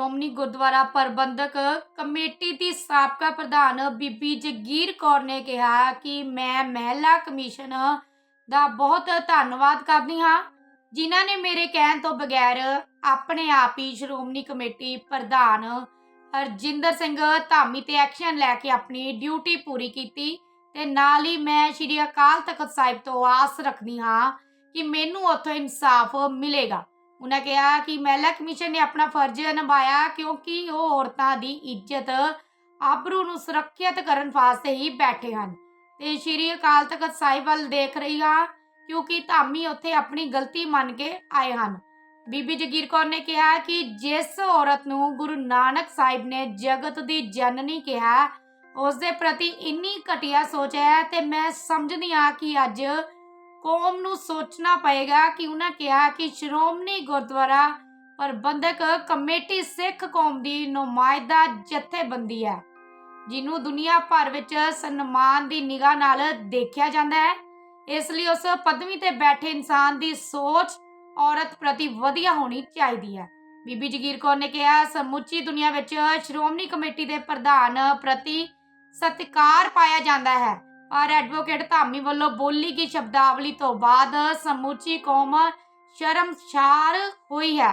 Shiromani Gurdwara Prabandhak committee ਦੀ ਸਾਬਕਾ ਪ੍ਰਧਾਨ ਬੀਬੀ ਜਗੀਰ ਕੌਰ ਨੇ ਕਿਹਾ ਕਿ ਮੈਂ ਮਹਿਲਾ ਕਮਿਸ਼ਨ ਦਾ ਬਹੁਤ ਧੰਨਵਾਦ ਕਰਦੀ ਹਾਂ, ਜਿਨ੍ਹਾਂ ਨੇ ਮੇਰੇ ਕਹਿਣ ਤੋਂ ਬਗੈਰ ਆਪਣੇ ਆਪ ਹੀ ਸ਼੍ਰੋਮਣੀ ਕਮੇਟੀ ਪ੍ਰਧਾਨ ਹਰਜਿੰਦਰ ਸਿੰਘ ਧਾਮੀ ਤੇ ਐਕਸ਼ਨ ਲੈ ਕੇ ਆਪਣੀ ਡਿਊਟੀ ਪੂਰੀ ਕੀਤੀ ਤੇ ਨਾਲ ਹੀ ਮੈਂ ਸ਼੍ਰੀ ਅਕਾਲ ਤਖਤ ਸਾਹਿਬ ਤੋਂ ਆਸ ਰੱਖਦੀ ਹਾਂ ਕਿ ਮੈਨੂੰ ਉੱਥੋਂ ਇਨਸਾਫ ਮਿਲੇਗਾ। ਉਹਨਾਂ ਕਿਹਾ ਕਿ ਮਹਿਲਾ ਕਮਿਸ਼ਨ ਨੇ ਆਪਣਾ ਫਰਜ਼ ਨਿਭਾਇਆ ਕਿਉਂਕਿ ਉਹ ਔਰਤਾਂ ਦੀ ਇੱਜ਼ਤ ਆਬਰੂ ਨੂੰ ਸੁਰੱਖਿਅਤ ਕਰਨ ਵਾਸਤੇ ਹੀ ਬੈਠੇ ਹਨ। ਤੇ ਸ਼੍ਰੀ ਅਕਾਲ ਤਖਤ ਸਾਹਿਬ ਵੱਲ ਦੇਖ ਰਹੀ ਹਾਂ ਕਿਉਂਕਿ ਧਾਮੀ ਉੱਥੇ ਆਪਣੀ ਗਲਤੀ ਮੰਨ ਕੇ ਆਏ ਹਨ। ਬੀਬੀ ਜਗੀਰ ਕੌਰ ਨੇ ਕਿਹਾ ਕਿ ਜਿਸ ਔਰਤ ਨੂੰ ਗੁਰੂ ਨਾਨਕ ਸਾਹਿਬ ਨੇ ਜਗਤ ਦੀ ਜਨਨੀ ਕਿਹਾ, ਉਸ ਦੇ ਪ੍ਰਤੀ ਇੰਨੀ ਘਟੀਆ ਸੋਚ ਹੈ ਤੇ ਮੈਂ ਸਮਝਦੀ ਹਾਂ ਕਿ ਅੱਜ ਕੌਮ ਨੂੰ ਸੋਚਣਾ ਪਏਗਾ ਕਿ ਉਹਨਾਂ ਕਿਹਾ ਕਿ ਸ਼੍ਰੋਮਣੀ ਗੁਰਦੁਆਰਾ ਪ੍ਰਬੰਧਕ ਕਮੇਟੀ ਸਿੱਖ ਕੌਮ ਦੀ ਨੁਮਾਇੰਦਾ ਜਥੇਬੰਦੀ ਹੈ, ਜਿਹਨੂੰ ਦੁਨੀਆ ਭਰ ਵਿੱਚ ਸਨਮਾਨ ਦੀ ਨਿਗਾਹ ਨਾਲ ਦੇਖਿਆ ਜਾਂਦਾ ਹੈ। ਇਸ ਲਈ ਉਸ ਪਦਵੀ ਤੇ ਬੈਠੇ ਇਨਸਾਨ ਦੀ ਸੋਚ ਔਰਤ ਪ੍ਰਤੀ ਵਧੀਆ ਹੋਣੀ ਚਾਹੀਦੀ ਹੈ। ਬੀਬੀ ਜਗੀਰ ਕੌਰ ਨੇ ਕਿਹਾ, ਸਮੁੱਚੀ ਦੁਨੀਆ ਵਿੱਚ ਸ਼੍ਰੋਮਣੀ ਕਮੇਟੀ ਦੇ ਪ੍ਰਧਾਨ ਪ੍ਰਤੀ ਸਤਿਕਾਰ ਪਾਇਆ ਜਾਂਦਾ ਹੈ। ਪਰ ਐਡਵੋਕੇਟ ਧਾਮੀ ਵੱਲੋਂ ਬੋਲੀ ਗਈ ਸ਼ਬਦਾਵਲੀ ਤੋਂ ਬਾਅਦ ਸਮੁੱਚੀ ਕੌਮ ਸ਼ਰਮਸ਼ਾਰ ਹੋਈ ਹੈ।